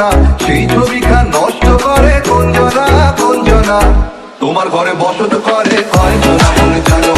না সেই ছবিখান নষ্ট করে কোঞ্জনা কোঞ্জনা তোমার ঘরে বসত করে কয়জনা চলো